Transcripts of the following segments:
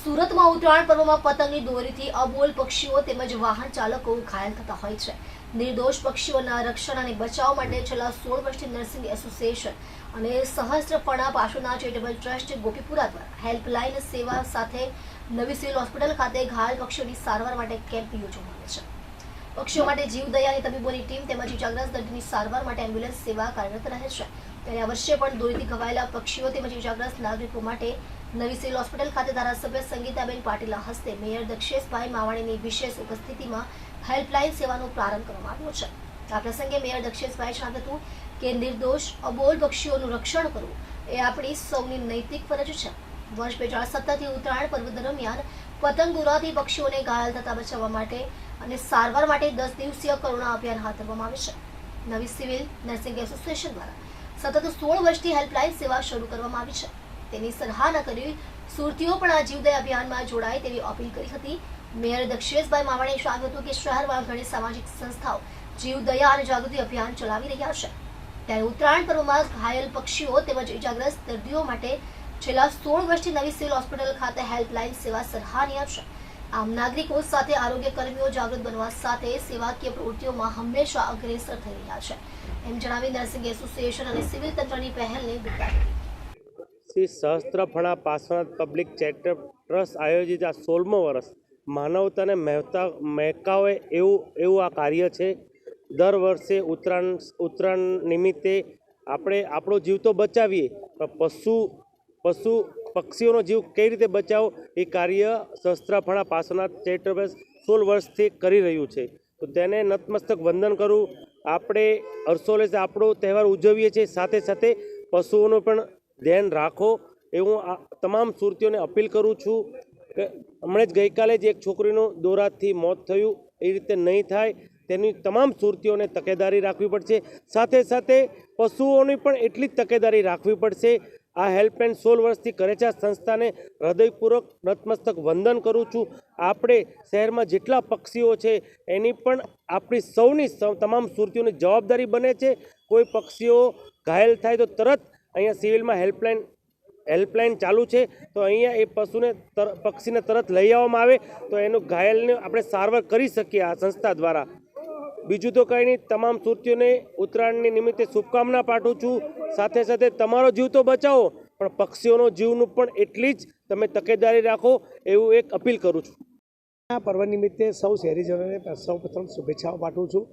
સુરતમાં ઉત્તરાયણ પર્વમાં પતંગની દોરીથી અબોલ પક્ષીઓ તેમજ વાહન ચાલકો ઘાયલ થતા હોય છે. નિર્દોષ પક્ષીઓના રક્ષણ અને બચાવ માટે છેલ્લા સોળ વર્ષથી નર્સિંગ એસોસિએશન અને સહસ્ત્રપણા પાશુના ચેરિટેબલ ટ્રસ્ટ ગોપીપુરા દ્વારા હેલ્પલાઇન સેવા સાથે નવી સિવિલ હોસ્પિટલ ખાતે ઘાયલ પક્ષીઓની સારવાર માટે કેમ્પ યોજવામાં આવે છે. પક્ષીઓ માટે જીવદયાની તબીબોની ટીમ તેમજ ઇજાગ્રસ્ત દર્દીની સારવાર માટે એમ્બ્યુલન્સ સેવા કાર્યરત રહે છે. ત્યારે આ વર્ષે પણ દોરીથી ઘવાયેલા પક્ષીઓ તેમજ ઇજાગ્રસ્ત નાગરિકો માટે નવી સિવિલ હોસ્પિટલ ખાતે ધારાસભ્ય સંગીતાબેન પાટીલના હસ્તે મેયર દક્ષેશભાઈ માવાણીની વિશેષ ઉપસ્થિતિમાં હેલ્પલાઇન સેવાનો પ્રારંભ કરવામાં આવ્યો છે. આ પ્રસંગે મેયર દક્ષેશભાઈ જણાવ્યું હતું કે નિર્દોષ, અબોલ પક્ષીઓનું રક્ષણ કરવું એ આપણી સૌની નૈતિક ફરજ છે. વર્ષ બે હજાર સત્તરથી ઉત્તરાયણ પર્વ દરમિયાન પતંગ દોરાથી પક્ષીઓને ઘાયલ થતા બચાવવા માટે અને સારવાર માટે દસ દિવસીય કરુણા અભિયાન હાથ ધરવામાં આવે છે. નવી સિવિલ નર્સિંગ એસોસિએશન દ્વારા સતત સોળ વર્ષથી હેલ્પલાઇન સેવા શરૂ કરવામાં આવી છે. તેની સરાહના કરી સુરતીઓ પણ આ જીવદય અભિયાનમાં જોડાય તેવી અપીલ કરી હતી. મેયર દક્ષેશભાઈ માવાણીએ જણાવ્યું હતું કે શહેરમાં ઘણી સામાજિક સંસ્થાઓ જીવદયા અને જાગૃતિ અભિયાન ચલાવી રહ્યા છે. ત્યારે ઉત્તરાયણ પર્વમાં ઘાયલ પક્ષીઓ તેમજ ઇજાગ્રસ્ત દર્દીઓ માટે છેલ્લા સોળ વર્ષથી નવી સિવિલ હોસ્પિટલ ખાતે હેલ્પલાઇન સેવા સરાહનીય છે. આમ નાગરિકો સાથે આરોગ્ય કર્મીઓ જાગૃત બનવા સાથે સેવાકીય પ્રવૃત્તિઓમાં હંમેશા અગ્રેસર થઈ રહ્યા છે. એમ જણાવી નર્સિંગ એસોસિએશન અને સિવિલ તંત્રની પહેલને બિરદાવી Shri Sahastraphana Parshwanath public charitable trust આયોજિત આ સોળમો વર્ષ માનવતાને મહેતા મહેકાવે એવું એવું આ કાર્ય છે. દર વર્ષે ઉત્તરાયણ ઉત્તરાયણ નિમિત્તે આપણે આપણો જીવ તો બચાવીએ, પણ પશુ પશુ પક્ષીઓનો જીવ કઈ રીતે બચાવો એ કાર્ય શસ્ત્રાફળા પાસના ચેરિટેબલ સોળ વર્ષથી કરી રહ્યું છે. તો તેને નતમસ્તક વંદન કરું. આપણે હર્ષોલ્લાસે આપણો તહેવાર ઉજવીએ છીએ. સાથે સાથે પશુઓનું પણ ધ્યાન રાખો. એવું આ તમામ સુરતીઓને અપીલ કરું છું કે હમણાં જ ગઈકાલે જ એક છોકરીનું દોરાથી મોત થયું. એ રીતે નહીં થાય. તેની તમામ સુરતીઓને તકેદારી રાખવી પડશે. સાથે સાથે પશુઓની પણ એટલી જ તકેદારી રાખવી પડશે. આ હેલ્પલાઇન સોળ વર્ષથી કરે છે આ સંસ્થાને હૃદયપૂર્વક નતમસ્તક વંદન કરું છું. આપણે શહેરમાં જેટલા પક્ષીઓ છે, એની પણ આપણી સૌની તમામ સુરતીઓની જવાબદારી બને છે. કોઈ પક્ષીઓ ઘાયલ થાય તો તરત અહીંયા સિવિલમાં હેલ્પલાઇન હેલ્પલાઇન ચાલુ છે. તો અહીંયા એ પશુને પક્ષીને તરત લઈ આવવામાં આવે. તો એનું ઘાયલને આપણે સારવાર કરી શકીએ આ સંસ્થા દ્વારા. બીજું તો કંઈ નહીં, તમામ સુરતીઓને ઉત્તરાયણની નિમિત્તે શુભકામના પાઠવું છું. સાથે સાથે તમારો જીવ તો બચાવો, પણ પક્ષીઓનો જીવનું પણ એટલી જ તમે તકેદારી રાખો એવું એક અપીલ કરું છું. આ પર્વ નિમિત્તે સૌ શહેરીજનોને સૌ પ્રથમ શુભેચ્છાઓ પાઠવું છું.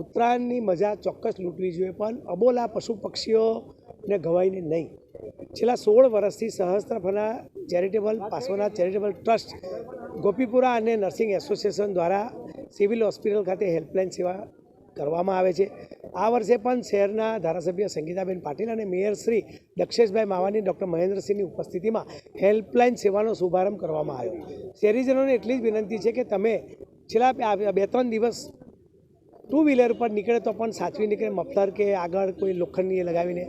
ઉત્તરાયણની મજા ચોક્કસ લૂંટવી જોઈએ, પણ અબોલા પશુ પક્ષીઓને ગવાઈને નહીં. છેલ્લા સોળ વર્ષથી સહસ્ત્રફના ચેરિટેબલ, પાસવાના ચેરિટેબલ ટ્રસ્ટ, ગોપીપુરા અને નર્સિંગ એસોસિએશન દ્વારા સિવિલ હોસ્પિટલ ખાતે હેલ્પલાઇન સેવા કરવામાં આવે છે. આ વર્ષે પણ શહેરના ધારાસભ્ય સંગીતાબેન પાટીલ અને મેયર શ્રી દક્ષેશભાઈ માવાની ડૉક્ટર મહેન્દ્રસિંહની ઉપસ્થિતિમાં હેલ્પલાઇન સેવાનો શુભારંભ કરવામાં આવ્યો. શહેરીજનોને એટલી જ વિનંતી છે કે તમે છેલ્લા બે- ત્રણ દિવસ ટુ વ્હીલર પર નીકળે તો પણ સાચવી નીકળે, મફલર કે આગળ કોઈ લોખંડની લગાવીને.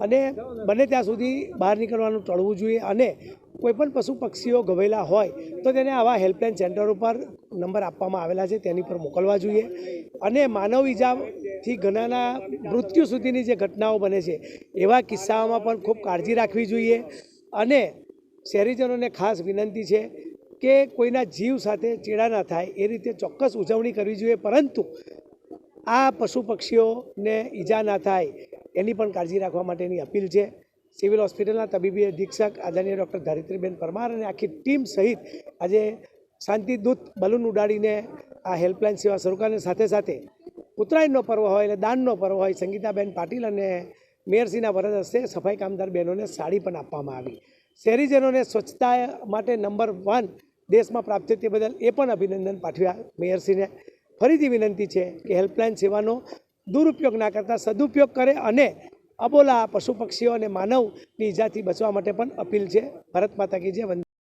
અને બને ત્યાં સુધી બહાર નીકળવાનું ટળવું જોઈએ અને કોઈ પણ પશુ પક્ષીઓ ગવેલા હોય, તો તેને આવા હેલ્પલાઇન સેન્ટર ઉપર નંબર આપવામાં આવેલા છે, તેની પર મોકલવા જોઈએ. અને માનવ ઈજાથી ઘણાના મૃત્યુ સુધીની જે ઘટનાઓ બને છે, એવા કિસ્સાઓમાં પણ ખૂબ કાળજી રાખવી જોઈએ. અને શહેરીજનોને ખાસ વિનંતી છે કે કોઈના જીવ સાથે ચેડા ના થાય, એ રીતે ચોક્કસ ઉજવણી કરવી જોઈએ. પરંતુ આ પશુ પક્ષીઓને ઈજા ના થાય, એની પણ કાળજી રાખવા માટેની અપીલ છે. સિવિલ હોસ્પિટલના તબીબી અધિક્ષક આદરણીય ડૉક્ટર ધારિત્રીબેન પરમાર અને આખી ટીમ સહિત આજે શાંતિદૂત બલૂન ઉડાડીને આ હેલ્પલાઇન સેવા શરૂ કરીને સાથે સાથે ઉત્તરાયણનો પર્વ હોય એટલે દાનનો પર્વ હોય, સંગીતાબેન પાટીલ અને મેયરસિંહના વરદ હસ્તે સફાઈ કામદાર બહેનોને સાડી પણ આપવામાં આવી. શહેરીજનોને સ્વચ્છતા માટે નંબર વન દેશમાં પ્રાપ્ત તે બદલ એ પણ અભિનંદન પાઠવ્યા. મેયરસિંહને ફરીથી વિનંતી છે કે હેલ્પલાઇન સેવાનો દુરુપયોગ ના કરતા સદુપયોગ કરે અને અબોલા પશુ પક્ષીઓ અને માનવની ઈજાથી બચવા માટે પણ અપીલ છે. ભારત માતા કી જય વંદે